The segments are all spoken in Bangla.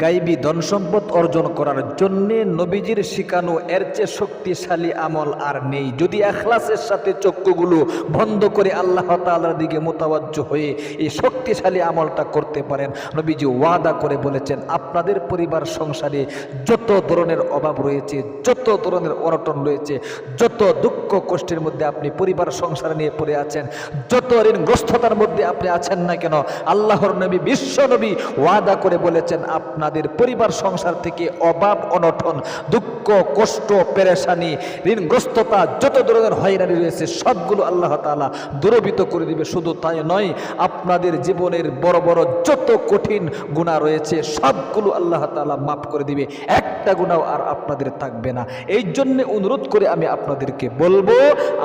গাইবী ধন সম্পদ অর্জন করার জন্যে নবীজির শিখানো এর চেয়ে শক্তিশালী আমল আর নেই। যদি এখলাসের সাথে চক্ষুগুলো বন্ধ করে আল্লাহ তাআলার দিকে মোতাবাজ্য হয়ে এই শক্তিশালী আমলটা করতে পারেন, নবীজি ওয়াদা করে বলেছেন, আপনাদের পরিবার সংসারে যত ধরনের অভাব রয়েছে, যত ধরনের অনটন রয়েছে, যত দুঃখ কষ্টের মধ্যে আপনি পরিবার সংসার নিয়ে পড়ে আছেন, যত ঋণগ্রস্ততার মধ্যে আপনি আছেন না কেন, আল্লাহর নবী, বিশ্ব নবী ওয়াদা করে বলেছেন আপনাদের পরিবার সংসার থেকে অভাব, অনটন, দুঃখ, কষ্ট, পেরেশানি, ঋণগ্রস্ততা যত ধরনের হয়রানি রয়েছে, সবগুলো আল্লাহ তাআলা দূরবিত করে দিবে। শুধু তাই নয়, আপনাদের জীবনের বড় বড় যত কঠিন গুণা রয়েছে, সবগুলো আল্লাহ তালা মাফ করে দিবে। একটা গুণাও আর আপনাদের থাকবে না। এই জন্য অনুরোধ করে আমি আপনাদেরকে বলব,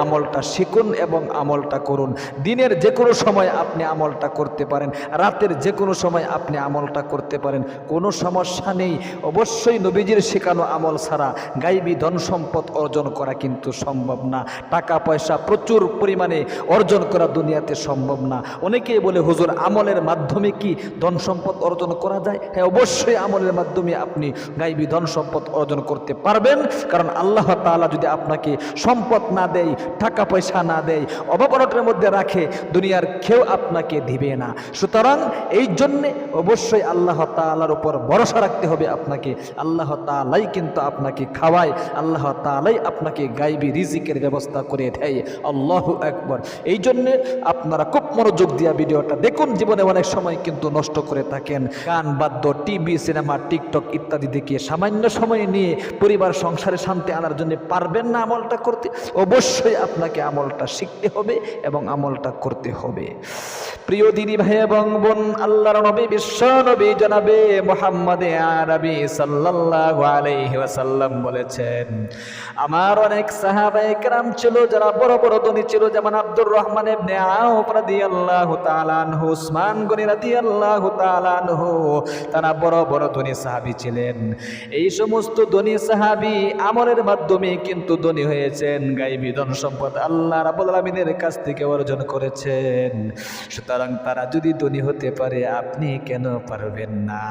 আমলটা শিখুন এবং আমলটা করুন। দিনের যে কোনো সময় আপনি আমলটা করতে পারেন, রাতের যে কোনো সময় আপনি আমলটা করতে পারেন। কোনো সমস্যা নেই। অবশ্যই নবীজির শেখানো আমল ছাড়া গাইবী ধন সম্পদ অর্জন করা কিন্তু সম্ভব না। টাকা পয়সা প্রচুর পরিমাণে অর্জন করা দুনিয়াতে সম্ভব না। অনেকেই বলে, হুজুর, আমলের মাধ্যমে কি ধন সম্পদ অর্জন করা যায়? হ্যাঁ অবশ্যই আমলের মাধ্যমে আপনি গাইবী ধন সম্পদ অর্জন করতে পারবেন। কারণ আল্লাহ তাআলা যদি আপনাকে সম্পদ না দেয়, টাকা পয়সা না দেয়, অভাব অনটনের মধ্যে রাখে, দুনিয়ার কেউ আপনাকে দিবে না। সুতরাং এই জন্যে অবশ্যই আল্লাহ তালার উপর ভরসা রাখতে হবে আপনাকে। আল্লাহ তাআলাই কিন্তু আপনাকে খাওয়ায়, আল্লাহ তাআলাই আপনাকে গাইবী, রিজিকের ব্যবস্থা করে দেয়। আল্লাহ একবার এই জন্যে আপনারা খুব মনোযোগ দিয়া ভিডিওটা দেখুন, জীবনে অনেক সময় কিন্তু নষ্ট করে থাকেন। গান, বাদ্য, টিভি, সিনেমা, টিকটক ইত্যাদি দেখিয়ে সামান্য সময় নিয়ে পরিবার, সংসারে শান্তি আনার জন্য পারবেন না আমলটা করতে, অবশ্যই আপনাকে আমলটা শিখতে হবে এবং আমলটা করতে হবে। প্রিয় দিনী ভাই এবং বোন, আল্লাহর নবী, বিশ্ব নবী, জনাবে মোহাম্মদ আরবি সাল্লাল্লাহু আলাইহি ওয়াসাল্লাম বলেছেন, আমার অনেক সাহাবায়ে কেরাম ছিল, যারা বড় বড় ধনী ছিল, যেমন আব্দুর রহমান ইবনে আউফ রাদিয়াল্লাহু তাআলা আনহু, উসমান গনি রাদিয়াল্লাহু তাআলা আনহু, তারা বড় বড় ধনী সাহাবী ছিলেন। এই সমস্ত ধনী সাহাবী আমলের মাধ্যমে কিন্তু ধনী হয়েছেন গায়বী ধন সম্পদ আল্লাহ রাব্বুল আলামিনের কাছ থেকে অর্জন করেছেন। সুতরাং তারা যদি ধনী হতে পারে, আপনি কেন পারবেন না?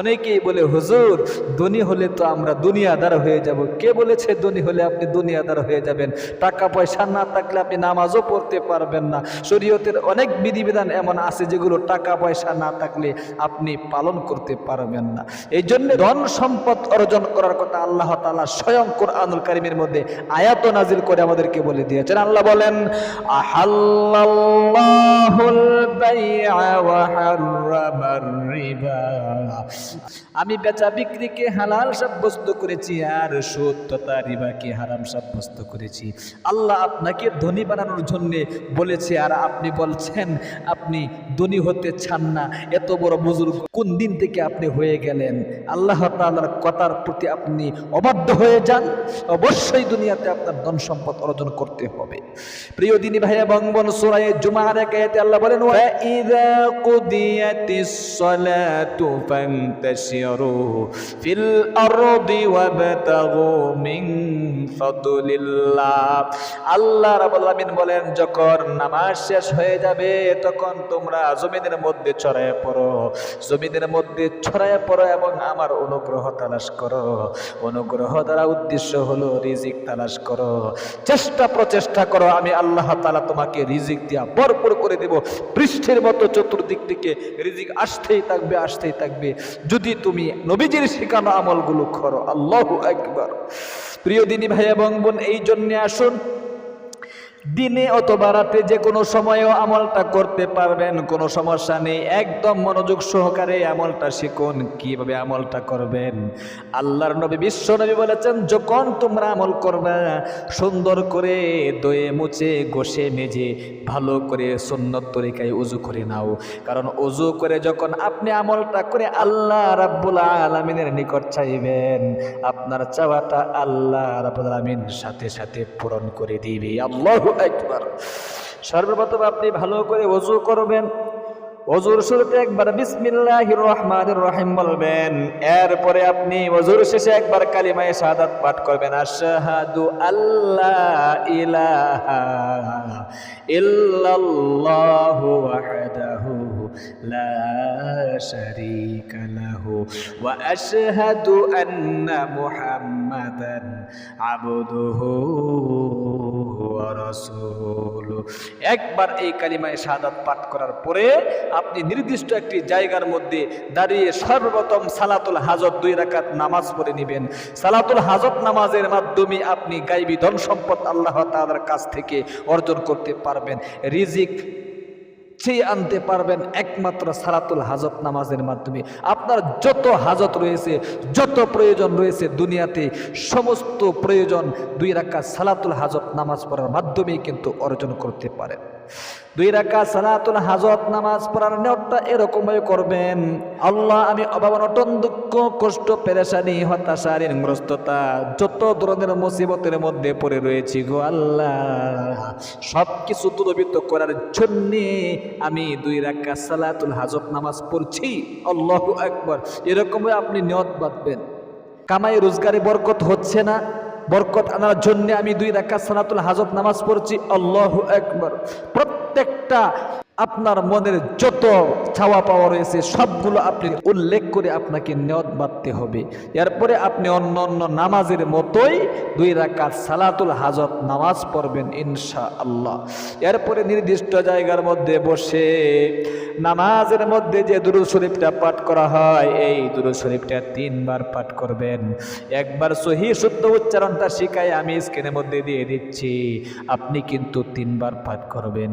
অনেকেই বলে, হুজুর, ধনী হলে তো আমরা দুনিয়াদার হয়ে যাব। কে বলেছে ধনী হলে আপনি দুনিয়াদার হয়ে যাবেন? টাকা পয়সা না থাকলে আপনি নামাজও পড়তে পারবেন না। শরীয়তের অনেক বিধিবিধান এমন আছে যেগুলো টাকা পয়সা না থাকলে আপনি পালন করতে পারবেন না। এই জন্য ধন সম্পদ অর্জন করার কথা আল্লাহ তাআলা স্বয়ং কোরআনুল কারিমের মধ্যে আয়াত নাজিল করে আমাদেরকে বলে দিয়েছেন। আল্লাহ বলেন হাররামার রিবা। আমি বেচা বিক্রিকে হালাল সাব্যস্ত করেছি, আর তথা রিবাকে হারাম সাব্যস্ত করেছি। আল্লাহ আপনাকে ধনী বানানোর জন্যে বলেছে, আর আপনি বলছেন, আপনি ধনী হতে চান না। এত বড় বুজুর্গ কোন দিন থেকে আপনি হয়ে গেলেন? আল্লাহ তাআলার কথার প্রতি আপনি অবাধ্য হয়ে যান। অবশ্যই দুনিয়াতে আপনার ধন সম্পদ অর্জন করতে হবে। প্রিয় দিনী ভাই এবং বোন সূরা জুমার এক আয়াতে আল্লাহ বলেন ইযা কুদিয়াতিস সালাতু ফান্তাশিরু ফিল আরদি ওয়াবতাগু মিন ফাদলিল্লাহ আল্লাহ রাব্বুল আলামিন বলেন, যখন নামাজ শেষ হয়ে যাবে, তখন তোমরা জমিনের মধ্যে ছড়ায় পড়ো। জমিনের মধ্যে ছড়ায় পড়ো এবং আমার অনুগ্রহ তালাশ করো। অনুগ্রহ দ্বারা উদ্দেশ্য হলো রিজিক তালাশ করো। চেষ্টা প্রচেষ্টা করো, আমি আল্লাহ তাআলা তোমাকে রিজিক দিয়া ভরপুর করে দেব। পৃষ্ঠের মতো চতুর্দিক থেকে রিজিক আসতেই থাকবে আসতেই থাকবে। যদি তুমি নবীজির শেখানো আমলগুলো করো, আল্লাহ একবার প্রিয় দিনী ভাই এবং বোন এই জন্যে আসুন দিনে অথবা রাতে যে কোনো সময়েও আমলটা করতে পারবেন, কোনো সমস্যা নেই। একদম মনোযোগ সহকারে আমলটা শিখুন, কীভাবে আমলটা করবেন। আল্লাহর নবী, বিশ্ব নবী বলেছেন, যখন তোমরা আমল করবে, সুন্দর করে দয়ে মুছে গোসে মেজে, ভালো করে সুন্নত তরিকায় উজু করে নাও। কারণ উজু করে যখন আপনি আমলটা করে আল্লাহ রাব্বুল আলমিনের নিকট চাইবেন, আপনার চাওয়াটা আল্লাহ রাব্বুল আলমিন সাথে সাথে পূরণ করে দিবে। আল্লাহ একবার সর্বপ্রথম আপনি ভালো করে অজু করবেন। অজুর শুরুতে একবার বিসমিল্লাহির রহমানির রহিম বলবেন। এরপরে আপনি অজুর শেষে একবার কালিমায় শাহাদাত পাঠ করবেন। আশহাদু আল্লাহ ইলাহা ইল্লাল্লাহু ওয়াহদাহু লা শারীকা লাহু ওয়া আশহাদু আন্না মুহাম্মাদান আবদুহু। একবার এই কালিমায় শাহাদাত পাঠ করার পরে আপনি নির্দিষ্ট একটি জায়গার মধ্যে দাঁড়িয়ে সর্বপ্রথম সালাতুল হাজত দুই রাকাত নামাজ পড়ে নেবেন। সালাতুল হাজত নামাজের মাধ্যমে আপনি গাইবী ধন সম্পদ আল্লাহ তাআলার কাছ থেকে অর্জন করতে পারবেন। রিজিক চেয়ে আনতে পারবেন একমাত্র সালাতুল হাজত নামাজের মাধ্যমে। আপনার যত হাজত রয়েছে, যত প্রয়োজন রয়েছে দুনিয়াতে, সমস্ত প্রয়োজন দুই রাখা সালাতুল হাজত নামাজ পড়ার মাধ্যমেই কিন্তু অর্জন করতে পারেন। দুই রাখা সালাতুল হাজত, নামাজ পড়ার নিয়তটা এরকমভাবে করবেন। আল্লাহ, আমি অভাব অনটন দুঃখ, কষ্ট, পেরেশানি হতাশা ঋণগ্রস্ততা যত ধরনের মুসিবতের মধ্যে পড়ে রয়েছি গো আল্লাহ সব কিছু দূরবৃত্ত করার জন্যে আমি দুই রাখা সালাতুল হাজত, নামাজ পড়ছি। আল্লাহ একবার এরকমই আপনি নিয়ত বাঁধবেন। কামাই, রোজগারে বরকত হচ্ছে না। বরকত আনার জন্য আমি দুই রাখা সনাতুল হাজত নামাজ পড়ছি। আল্লাহ একবার প্রত্যেকটা আপনার মনের যত ছাওয়া পাওয়া রয়েছে, সবগুলো আপনি উল্লেখ করে আপনাকে নিয়ত বাঁধতে হবে। এরপরে আপনি অন্য অন্য নামাজের মতোই দুই রাকাত সালাতুল হাজত নামাজ পড়বেন ইনশা আল্লাহ এরপরে নির্দিষ্ট জায়গার মধ্যে বসে নামাজের মধ্যে যে দুরুদ শরীফটা পাঠ করা হয়, এই দুরুদ শরীফটা তিনবার পাঠ করবেন। একবার সহি শুদ্ধ উচ্চারণটা শিখাই আমি স্ক্রিনের মধ্যে দিয়ে দিচ্ছি। আপনি কিন্তু তিনবার পাঠ করবেন।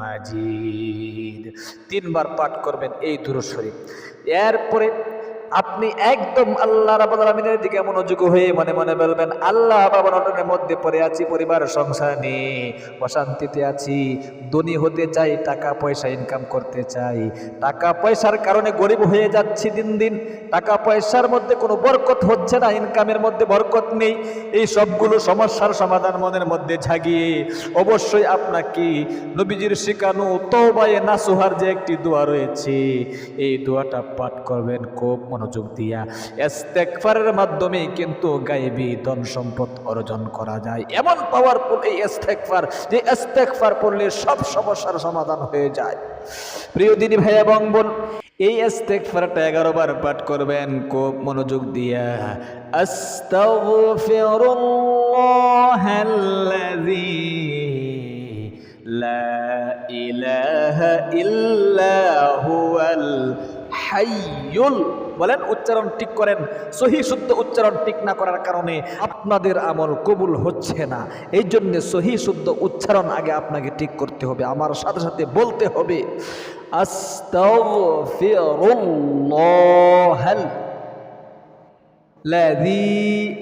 মাজিদ। তিনবার পাঠ করবেন এই দুরুদ শরীফ। এরপরে আপনি একদম আল্লাহ আলামিনের দিকে মনোযোগ হয়ে মনে মনে বলবেন, আল্লাহ বাবার অটনের মধ্যে পড়ে আছি, পরিবার, সংসার নিয়ে। অশান্তিতে আছি, ধনী হতে চাই, টাকা পয়সা ইনকাম করতে চাই। টাকা পয়সার কারণে গরিব হয়ে যাচ্ছি দিন দিন। টাকা পয়সার মধ্যে কোনো বরকত হচ্ছে না ইনকামের মধ্যে বরকত নেই। এই সবগুলো সমস্যার সমাধান মনের মধ্যে ঝাগিয়ে অবশ্যই আপনাকে নবীজির শিখানো তওবায়ে নাসুহার যে একটি দোয়া রয়েছে, এই দোয়াটা পাঠ করবেন খুব মনোযোগ দিয়া ইস্তেগফারের মাধ্যমে কিন্তু গায়েবী ধন সম্পদ অর্জন করা যায় এমন পাওয়ারফুল এই ইস্তেগফার যে ইস্তেগফার পড়লে সব সমস্যার সমাধান হয়ে যায় প্রিয় দিনী ভাই এবং বোন এই ইস্তেগফারটা এগারো বার পাঠ করবেন খুব মনোযোগ দিয়া আস্তাগফিরুল্লাহাল্লাযী لا إله إلا هو الحي বলেন উচ্চারণ ঠিক করেন সহি শুদ্ধ উচ্চারণ ঠিক না করার কারণে আপনাদের আমল কবুল হচ্ছে না এই জন্য সহি শুদ্ধ উচ্চারণ আগে আপনাকে ঠিক করতে হবে আমার সাথে সাথে বলতে হবে আস্তাগফিরুল্লাহাল الذي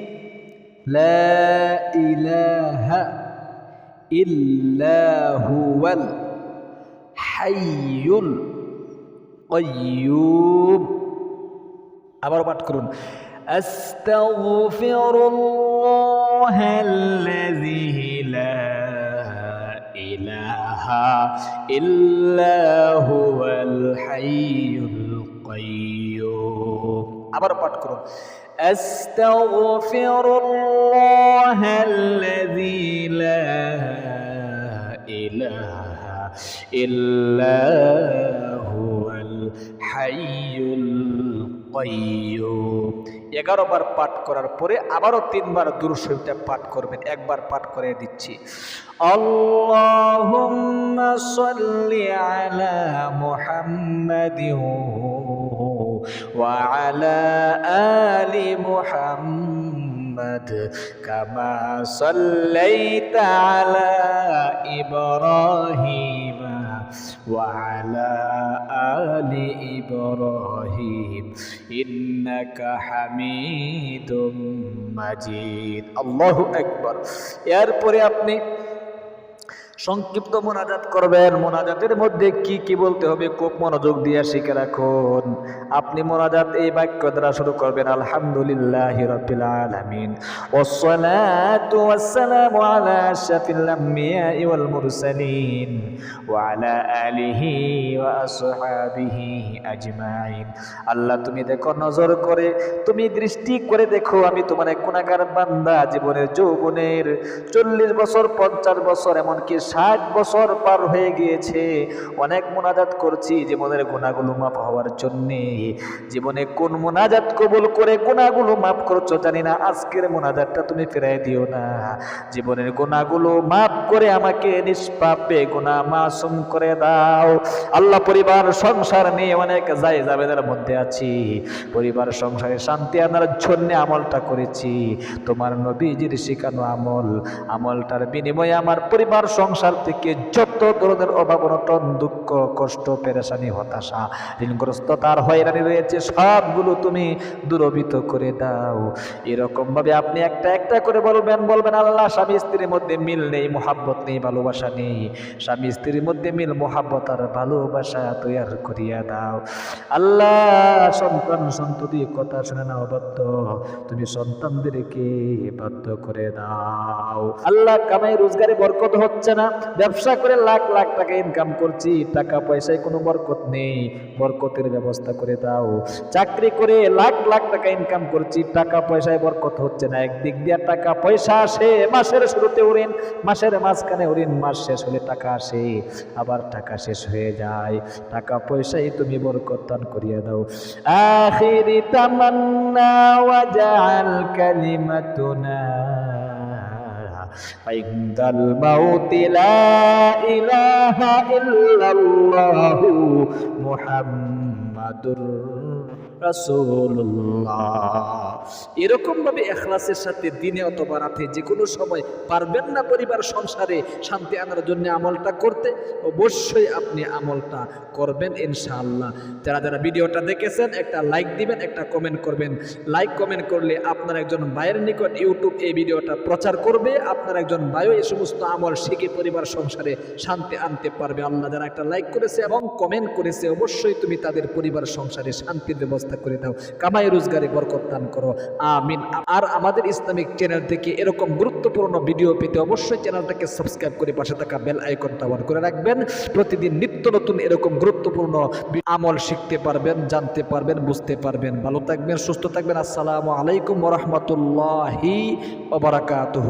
لا إله إلا هو الحي القيوم আবার পাঠ করুন আস্তাগফিরুল্লাহ আল্লাযী লা ইলাহা ইল্লা হুয়াল হাইয়ুল কাইয়্যুম আবার পাঠ করুন আস্তাগফিরুল্লাহ আল্লাযী লা ইলাহা ইল্লা হুয়াল হাইয়ুল এগারো বার পাঠ করার পরে আবারও তিনবার দূর দুরুশরীফটা পাঠ করবেন, একবার পাঠ করে দিচ্ছি। আল্লাহুম্মা সাল্লি আলা মুহাম্মাদিন ওয়া আলা আলি মুহাম্মাদ। محمد كما صليت على إبراهيم وعلى آل إبراهيم إنك حميد مجيد الله أكبر يا رب সংক্ষিপ্ত মোনাজাত করবেন মোনাজাতের মধ্যে কি কি বলতে হবে খুব মনোযোগ দিয়ে শিখে রাখুন আপনি মোনাজাত এই বাক্য দ্বারা শুরু করবেন আলহামদুলিল্লাহ রাব্বিল আলামিন والصلاة والسلام على أشرف الأنبياء والمرسلين وعلى آله وأصحابه أجمعين আল্লাহ তুমি দেখো নজর করে তুমি দৃষ্টি করে দেখো আমি তোমার এক গুণাগার বান্দা জীবনের যৌবনের চল্লিশ বছর পঞ্চাশ বছর এমনকি ষাট বছর পার হয়ে গিয়েছে। অনেক মোনাজাত করছি জীবনের গুণাগুলো মাপ হওয়ার জন্যে। জীবনে কোন মোনাজাত কবুল করে গুণাগুলো মাফ করছ জানি না, আজকের মোনাজাতটা তুমি ফেরাই দিও না। জীবনের গুণাগুলো মাফ করে আমাকে নিষ্পাপে গুণা মাসুম করে দাও। আল্লাহ, পরিবার, সংসার নিয়ে অনেক যাই যাবেদের মধ্যে আছি। পরিবার, সংসারে শান্তি আনার জন্য আমলটা করেছি। তোমার নবীজির শেখানো আমল, আমলটার বিনিময়ে আমার পরিবার, সংসার থেকে যত ধরনের অভাব, অনটন, দুঃখ, কষ্ট, পেরেশানি, হতাশা ঋণগ্রস্ত তার হয়রানি রয়েছে, সবগুলো তুমি দূরবিত করে দাও। এরকম ভাবে আপনি একটা একটা করে বলবেন বলবেন, আল্লাহ, স্বামী স্ত্রীর মধ্যে মিল নেই, মোহাব্বত নেই, ভালোবাসা নেই। স্বামী স্ত্রীর মধ্যে মিল, মোহাব্বত আর ভালোবাসা তৈয়ার করিয়া দাও। আল্লাহ, সন্তান সন্ততি কথা শুনে না অবাধ্য তুমি সন্তানদেরকে বাধ্য করে দাও। আল্লাহ, কামাই, রোজগারে বরকত হচ্ছে না? ব্যবসা করে লাখ লাখ টাকা ইনকাম করছি, টাকা পয়সায় কোনো বরকত নেই। বরকতের ব্যবস্থা করে দাও। চাকরি করে লাখ লাখ টাকা ইনকাম করছি, টাকা পয়সায় বরকত হচ্ছে না। একদিক দিয়ে টাকা পয়সা আসে, মাসের শুরুতে উড়িন, মাসের মাঝখানে উড়িন, মাস শেষ হলে টাকা আসে, আবার টাকা শেষ হয়ে যায়। টাকা পয়সাই তুমি বরকত দান করিয়ে দাও। আখিরি তামান্না ওয়াজআল কালিমাতুনা। عند الموت لا إله إلا الله محمد এরকম ভাবে এখলাসের সাথে দিনে অথবা রাতে যে কোনো সময় পারবেন না পরিবার, সংসারে শান্তি আনার জন্য আমলটা করতে, অবশ্যই আপনি আমলটা করবেন ইনশাআল্লাহ। যারা যারা ভিডিওটা দেখেছেন, একটা লাইক দিবেন, একটা কমেন্ট করবেন। লাইক, কমেন্ট করলে আপনার একজন ভাইয়ের নিকট ইউটিউব এই ভিডিওটা প্রচার করবে, আপনার একজন ভাইও এই সমস্ত আমল শিখে পরিবার, সংসারে শান্তি আনতে পারবে। আল্লাহ যারা একটা লাইক করেছে এবং কমেন্ট করেছে, অবশ্যই তুমি তাদের পরিবার, সংসারে শান্তির ব্যবস্থা করে দাও। কামাই রোজগারে বরকত দান করো। আমিন। আর আমাদের ইসলামিক চ্যানেল থেকে এরকম গুরুত্বপূর্ণ ভিডিও পেতে অবশ্যই চ্যানেলটাকে সাবস্ক্রাইব করে পাশে থাকা বেল আইকনটা অন করে রাখবেন। প্রতিদিন নিত্য নতুন এরকম গুরুত্বপূর্ণ আমল শিখতে পারবেন, জানতে পারবেন, বুঝতে পারবেন। ভালো থাকবেন, সুস্থ থাকবেন। আসসালামু আলাইকুম রহমতুল্লাহি ওবরাকাতুহু